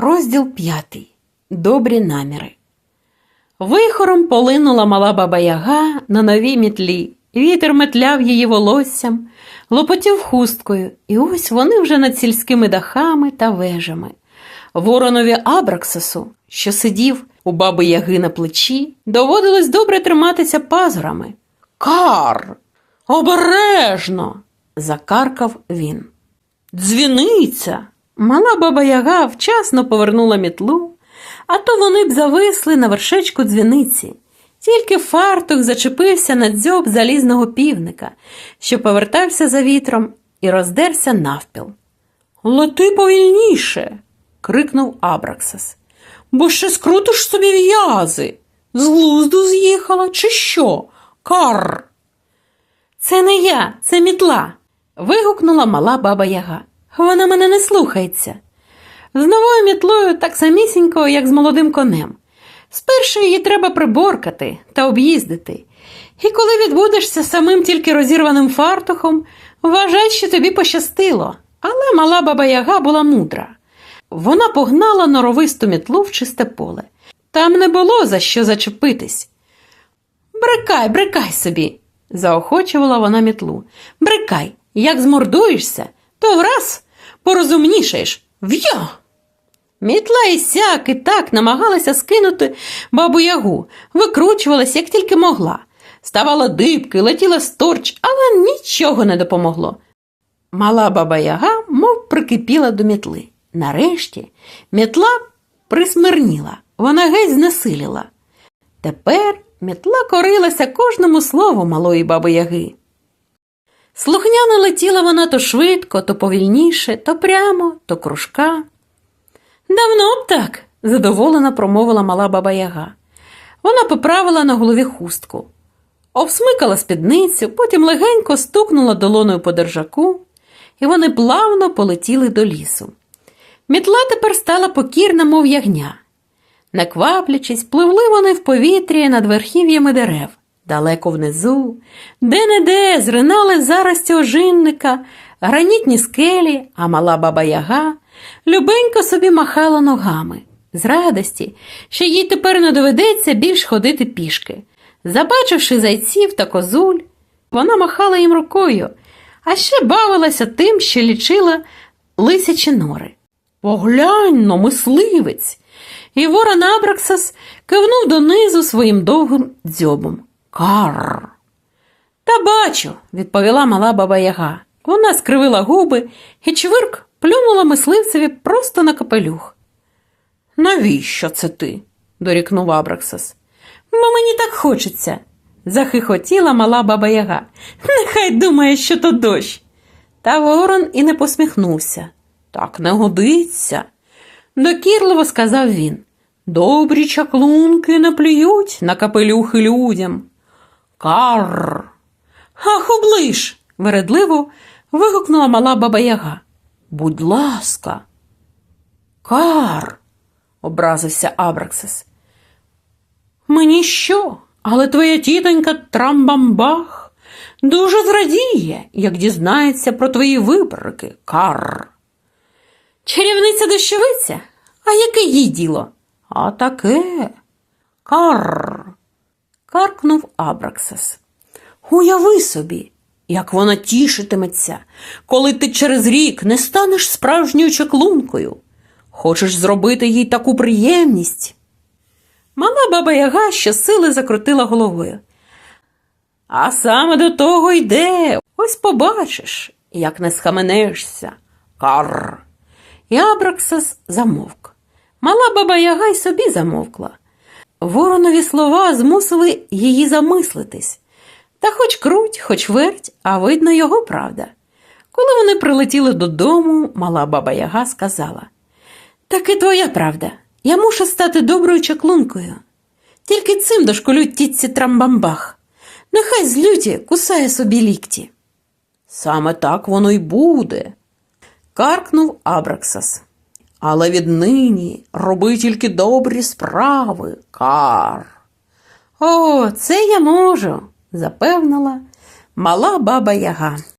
Розділ п'ятий. Добрі наміри. Вихором полинула мала баба Яга на новій мітлі. Вітер метляв її волоссям, лопотів хусткою, і ось вони вже над сільськими дахами та вежами. Воронові Абраксасу, що сидів у баби Яги на плечі, доводилось добре триматися пазурами. Кар! Обережно! закаркав він. Дзвіниця. Мала баба Яга вчасно повернула мітлу, а то вони б зависли на вершечку дзвіниці. Тільки фартух зачепився на дзьоб залізного півника, що повертався за вітром і роздерся навпіл. Лети повільніше. крикнув Абраксас. Бо ще скрутиш собі в'язи. З глузду з'їхала, чи що? Кар. Це не я, це мітла. вигукнула мала баба Яга. Вона мене не слухається. З новою мітлою так самісінько, як з молодим конем. Спершу її треба приборкати та об'їздити. І коли відбудешся самим тільки розірваним фартухом, вважай, що тобі пощастило. Але мала баба Яга була мудра. Вона погнала норовисту мітлу в чисте поле. Там не було за що зачепитись. Брикай, брикай собі, заохочувала вона мітлу. Брикай, як змордуєшся, то враз порозумнішаєш. В'я! Мітла і сяк і так намагалася скинути бабу ягу, викручувалась, як тільки могла. Ставала дибки, летіла сторч, але нічого не допомогло. Мала баба яга, мов прикипіла до мітли. Нарешті мітла присмирніла, вона геть знесиліла. Тепер мітла корилася кожному слову малої баби яги. Слухняно летіла вона то швидко, то повільніше, то прямо, то кружка. Давно б так, задоволено промовила мала баба Яга. Вона поправила на голові хустку, обсмикала спідницю, потім легенько стукнула долоною по держаку, і вони плавно полетіли до лісу. Мітла тепер стала покірна, мов ягня. Не кваплячись, пливли вони в повітрі над верхів'ями дерев. Далеко внизу, де-не-де зринали зарості ожинника, гранітні скелі, а мала баба Яга любенько собі махала ногами, з радості, що їй тепер не доведеться більш ходити пішки. Забачивши зайців та козуль, вона махала їм рукою, а ще бавилася тим, що лічила лисячі нори. Поглянь но, мисливець. І ворон Абраксас кивнув донизу своїм довгим дзьобом. Кар. Та бачу, відповіла мала баба Яга. Вона скривила губи і чвирк плюнула мисливцеві просто на капелюх. Навіщо це ти? дорікнув Абраксас. Бо мені так хочеться, захихотіла мала баба Яга. Нехай думає, що то дощ. Та ворон і не посміхнувся. Так не годиться, докірливо сказав він. Добрі чаклунки не плюють на капелюхи людям. Кар. Ах, облиш. вередливо вигукнула мала баба Яга. Будь ласка. Кар, образився Абраксис. Мені що? Але твоя тітонька Трамбамбах дуже зрадіє, як дізнається про твої вибрики, Кар. Чарівниця дощовиця? А яке їй діло? А таке. Кар. Каркнув Абраксас. Уяви собі, як вона тішитиметься, коли ти через рік не станеш справжньою чаклункою. Хочеш зробити їй таку приємність. Мала баба Яга щосили закрутила головою. А саме до того йде, ось побачиш, як не схаменешся. Кар. І Абраксас замовк. Мала баба Яга й собі замовкла. Воронові слова змусили її замислитись. Та хоч круть, хоч верть, а видно його правда. Коли вони прилетіли додому, мала баба Яга сказала Так і твоя правда. Я мушу стати доброю чаклункою. Тільки цим дошколють тітці трамбамбах. Нехай з люті кусає собі лікті. Саме так воно й буде, каркнув Абраксас. Але віднині роби тільки добрі справи, кар. О, це я можу, запевнила мала баба Яга.